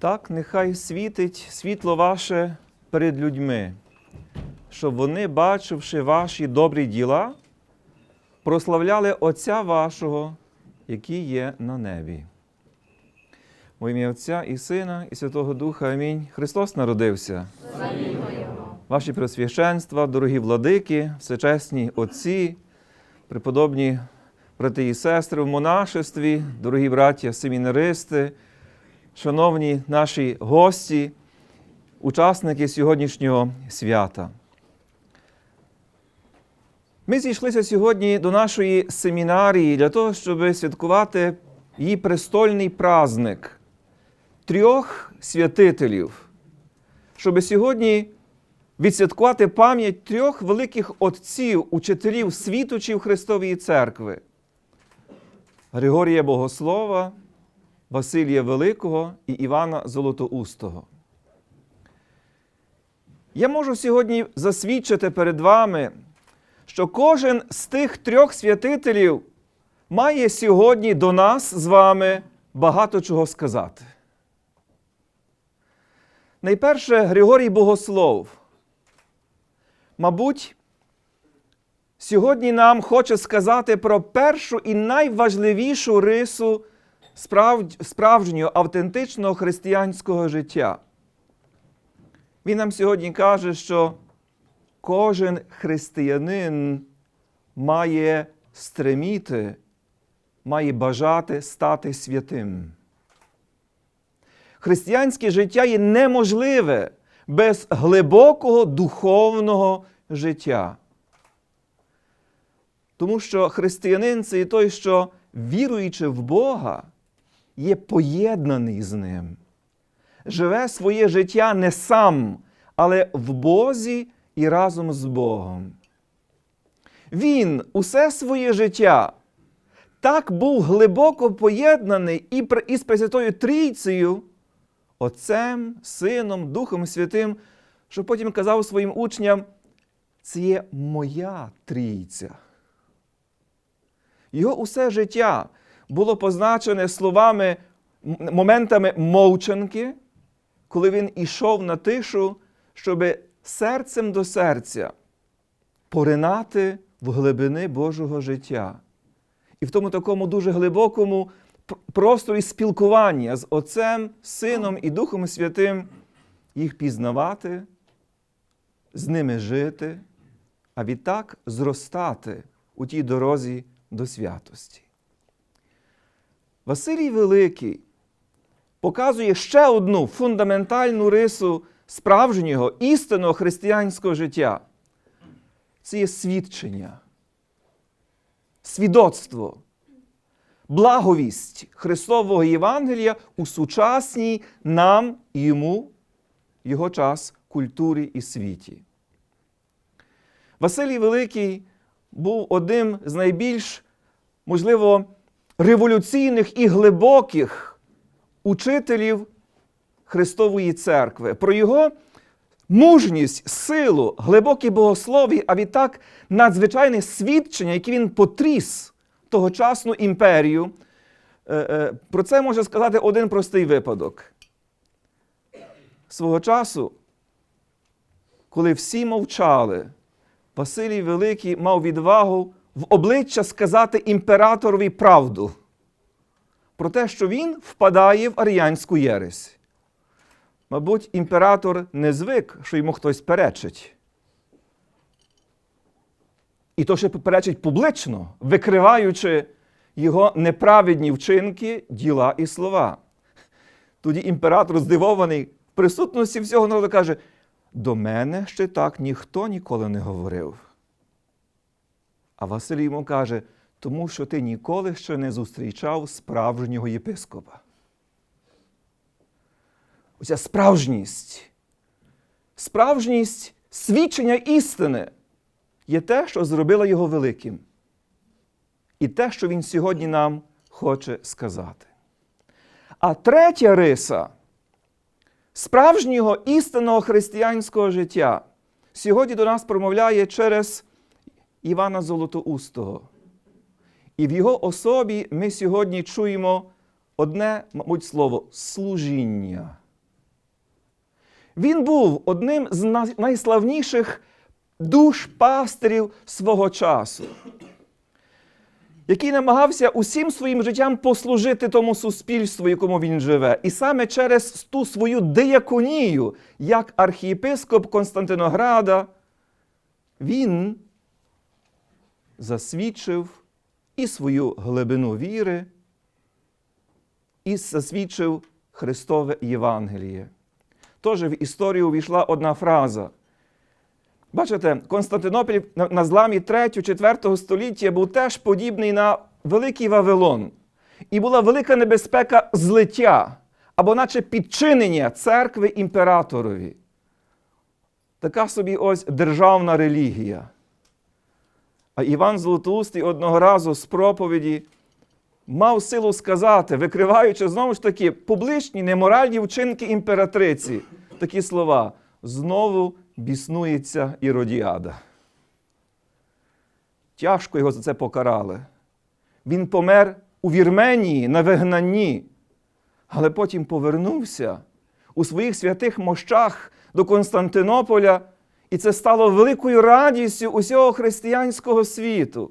Так, нехай світить світло ваше перед людьми, щоб вони, бачивши ваші добрі діла, прославляли Отця вашого, який є на небі. Во ім'я Отця і Сина, і Святого Духа. Амінь. Христос народився. Ваші пресвященства, дорогі владики, всечесні отці, преподобні брати і сестри в монашестві, дорогі браття семінаристи, шановні наші гості, учасники сьогоднішнього свята. Ми зійшлися сьогодні до нашої семінарії для того, щоб святкувати її престольний праздник трьох святителів, щоб сьогодні відсвяткувати пам'ять трьох великих отців, учителів світочів Христової Церкви Григорія Богослова, Василія Великого і Івана Золотоустого. Я можу сьогодні засвідчити перед вами, що кожен з тих трьох святителів має сьогодні до нас з вами багато чого сказати. Найперше, Григорій Богослов. Мабуть, сьогодні нам хоче сказати про першу і найважливішу рису справ- справжнього автентичного християнського життя. Він нам сьогодні каже, що кожен християнин має стреміти, має бажати стати святим. Християнське життя є неможливе без глибокого духовного життя. Тому що християнин це і той, що, віруючи в Бога, є поєднаний з Ним, живе своє життя не сам, але в Бозі і разом з Богом. Він усе своє життя так був глибоко поєднаний із Пресвятою Трійцею, Отцем, Сином, Духом Святим, що потім казав своїм учням, це є моя трійця. Його усе життя було позначене словами, моментами мовчанки, коли він ішов на тишу, щоб серцем до серця поринати в глибини Божого життя. І в тому такому дуже глибокому просторі спілкування з Отцем, Сином і Духом Святим їх пізнавати, з ними жити, а відтак зростати у тій дорозі до святості. Василій Великий показує ще одну фундаментальну рису справжнього істинного християнського життя. Це є свідчення, свідоцтво, благовість Христового Євангелія у сучасній нам і йому його час культурі і світі. Василій Великий був одним з найбільш, можливо, революційних і глибоких учителів Христової церкви. Про його мужність, силу, глибокі богослові, а відтак надзвичайне свідчення, яке він потріс тогочасну імперію. Е, е, Про це може сказати один простий випадок. Свого часу, коли всі мовчали, Василій Великий мав відвагу в обличчя сказати імператорові правду про те, що він впадає в аріянську єресь. Мабуть, імператор не звик, що йому хтось перечить. І то ще перечить публично, викриваючи його неправедні вчинки, діла і слова. Тоді імператор, здивований, в присутності всього народу каже: до мене ще так ніхто ніколи не говорив. А Василій йому каже, тому що ти ніколи ще не зустрічав справжнього єпископа. Оця справжність, справжність свідчення істини є те, що зробило його великим. І те, що він сьогодні нам хоче сказати. А третя риса справжнього істинного християнського життя сьогодні до нас промовляє через Івана Золотоустого. І в його особі ми сьогодні чуємо одне, мабуть, слово служіння. Він був одним з найславніших душ пастирів свого часу, який намагався усім своїм життям послужити тому суспільству, якому він живе. І саме через ту свою дияконію, як архієпископ Константинограда, він засвідчив і свою глибину віри, і засвідчив Христове Євангеліє. Тож в історію увійшла одна фраза. Бачите, Константинополь на- на зламі 3-4 століття був теж подібний на Великий Вавилон. І була велика небезпека злиття або наче підчинення церкви імператорові. Така собі ось державна релігія. А Іван Золотоустий одного разу з проповіді мав силу сказати, викриваючи знову ж таки публічні неморальні вчинки імператриці, такі слова: знову біснується Іродіада. Тяжко його за це покарали. Він помер у Вірменії на вигнанні, але потім повернувся у своїх святих мощах до Константинополя, і це стало великою радістю усього християнського світу,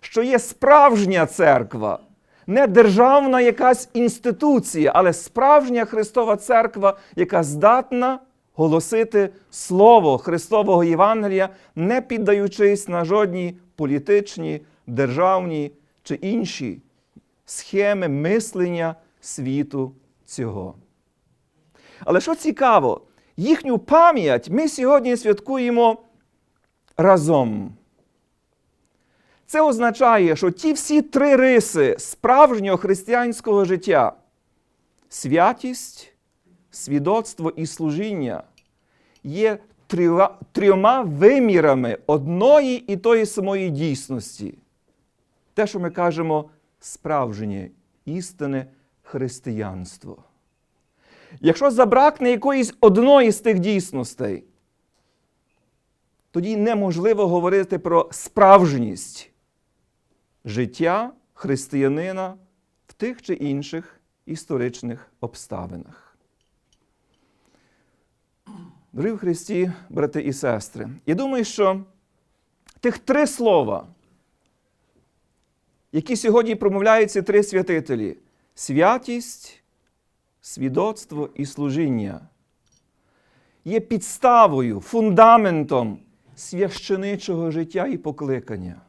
що є справжня церква, не державна якась інституція, але справжня Христова церква, яка здатна голосити Слово Христового Євангелія, не піддаючись на жодні політичні, державні чи інші схеми мислення світу цього. Але що цікаво, їхню пам'ять ми сьогодні святкуємо разом. Це означає, що ті всі три риси справжнього християнського життя святість, свідоцтво і служіння є трьома, вимірами одної і тої самої дійсності. Те, що ми кажемо, справжнє істинне християнство. Якщо забракне якоїсь одної з тих дійсностей, тоді неможливо говорити про справжність життя християнина в тих чи інших історичних обставинах. Дорогі в Христі, брати і сестри, я думаю, що тих три слова, які сьогодні промовляють ці три святителі святість, свідоцтво і служіння, є підставою, фундаментом священичого життя і покликання.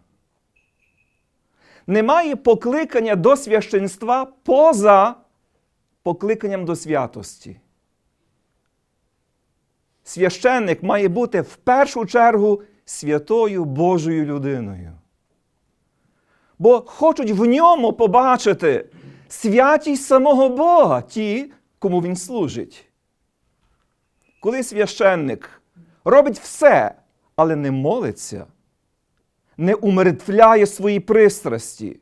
Немає покликання до священства поза покликанням до святості. Священник має бути в першу чергу святою Божою людиною. Бо хочуть в ньому побачити святість самого Бога, ті, кому він служить. Коли священник робить все, але не молиться, не умертвляє свої пристрасті,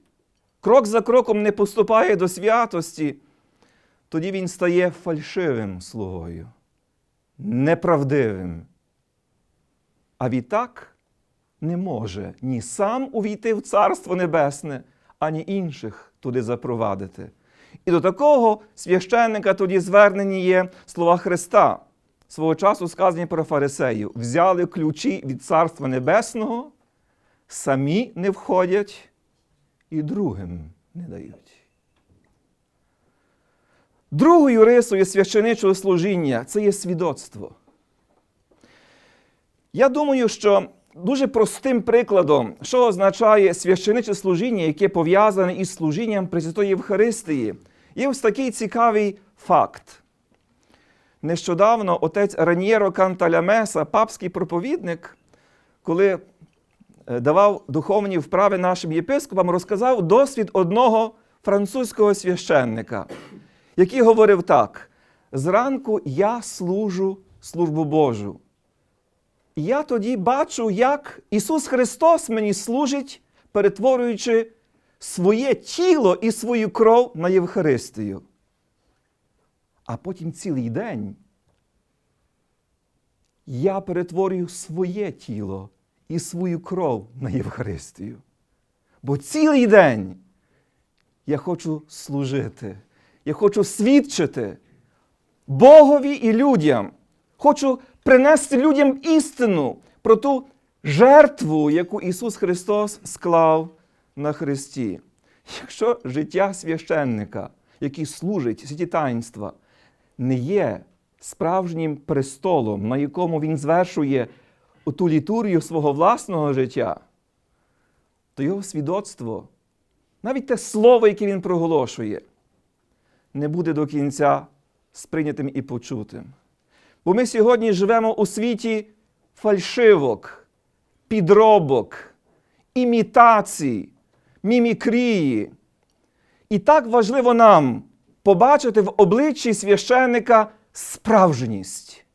крок за кроком не поступає до святості, тоді він стає фальшивим слугою, неправдивим. А відтак не може ні сам увійти в Царство Небесне, ані інших туди запровадити. І до такого священника тоді звернені є слова Христа, свого часу сказані про фарисеїв. Взяли ключі від Царства Небесного, самі не входять і другим не дають. Другою рисою священичого служіння це є свідоцтво. Я думаю, що дуже простим прикладом, що означає священиче служіння, яке пов'язане із служінням Пресвятої Євхаристії, є ось такий цікавий факт. Нещодавно отець Раньєро Канталямеса, папський проповідник, коли е, давав духовні вправи нашим єпископам, розказав досвід одного французького священника, який говорив так: зранку я служу службу Божу. Я тоді бачу, як Ісус Христос мені служить, перетворюючи своє тіло і свою кров на Євхаристію. А потім цілий день я перетворюю своє тіло і свою кров на Євхаристію. Бо цілий день я хочу служити, я хочу свідчити Богові і людям хочу принести людям істину про ту жертву, яку Ісус Христос склав на Христі. Якщо життя священника, який служить святі таїнства, не є справжнім престолом, на якому він звершує ту літургію свого власного життя, то його свідоцтво, навіть те слово, яке він проголошує, не буде до кінця сприйнятим і почутим. Бо ми сьогодні живемо у світі фальшивок, підробок, імітацій, мімікрії. І так важливо нам побачити в обличчі священника справжність,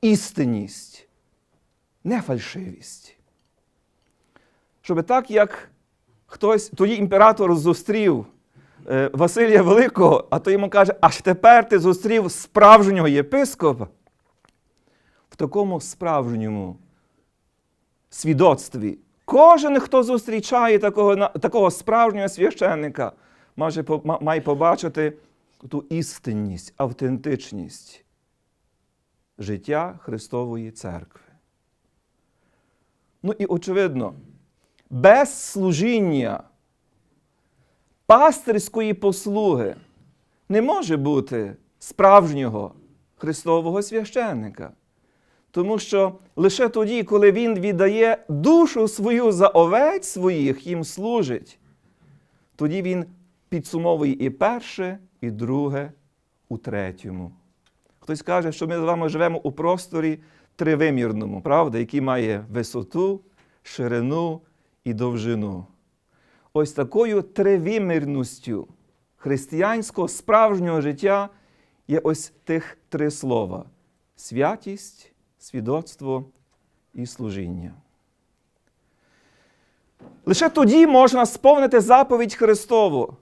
істинність, не фальшивість. Щоб так, як хтось тоді імператор зустрів е, Василія Великого, а то йому каже, аж тепер ти зустрів справжнього єпископа. Такому справжньому свідоцтві. Кожен, хто зустрічає такого, такого справжнього священника, має, має побачити ту істинність, автентичність життя Христової церкви. Ну і очевидно, без служіння пастирської послуги не може бути справжнього Христового священника. Тому що лише тоді, коли він віддає душу свою за овець своїх, їм служить, тоді він підсумовує і перше, і друге у третьому. Хтось каже, що ми з вами живемо у просторі тривимірному, правда, який має висоту, ширину і довжину. Ось такою тривимірністю християнського справжнього життя є ось тих три слова: святість, свідоцтво і служіння. Лише тоді можна сповнити заповідь Христову.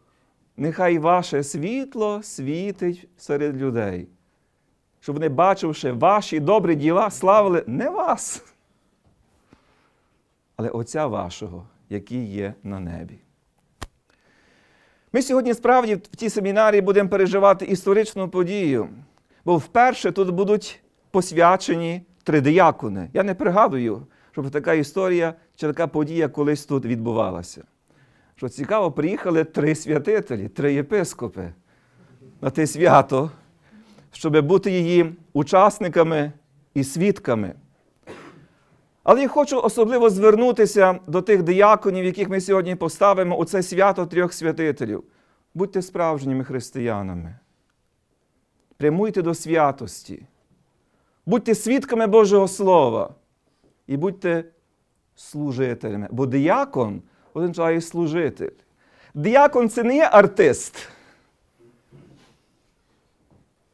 Нехай ваше світло світить серед людей, щоб вони, бачивши ваші добрі діла, славили не вас, але Отця вашого, який є на небі. Ми сьогодні справді в тій семінарії будемо переживати історичну подію, бо вперше тут будуть посвячені три диякони. Я не пригадую, щоб така історія чи така подія колись тут відбувалася. Що цікаво, приїхали три святителі, три єпископи на те свято, щоб бути її учасниками і свідками. Але я хочу особливо звернутися до тих дияконів, яких ми сьогодні поставимо у це свято трьох святителів. Будьте справжніми християнами. Прямуйте до святості. Будьте свідками Божого Слова. І будьте служителями. Бо диякон означає служитель. Диякон це не є артист,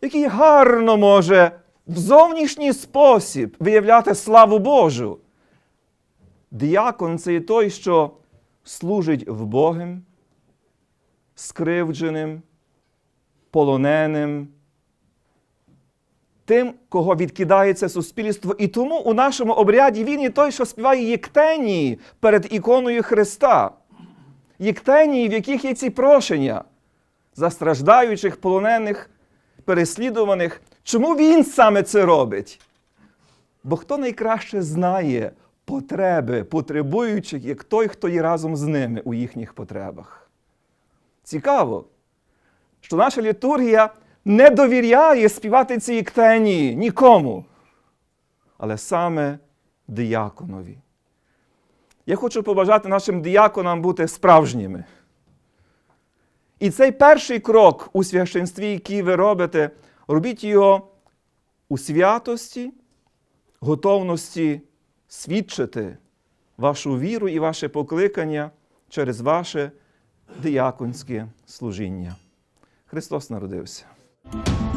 який гарно може в зовнішній спосіб виявляти славу Божу. Діякон це і той, що служить вбогим, скривдженим, полоненим, тим, кого відкидається суспільство. І тому у нашому обряді він і той, що співає єктенії перед іконою Христа. Єктенії, в яких є ці прошення за страждаючих, полонених, переслідуваних. Чому він саме це робить? Бо хто найкраще знає потреби потребуючих, як той, хто є разом з ними у їхніх потребах? Цікаво, що наша літургія не довіряє співати ці іктенії нікому, але саме дияконові. Я хочу побажати нашим дияконам бути справжніми. І цей перший крок у священстві, який ви робите, робіть його у святості, готовності свідчити вашу віру і ваше покликання через ваше дияконське служіння. Христос народився. you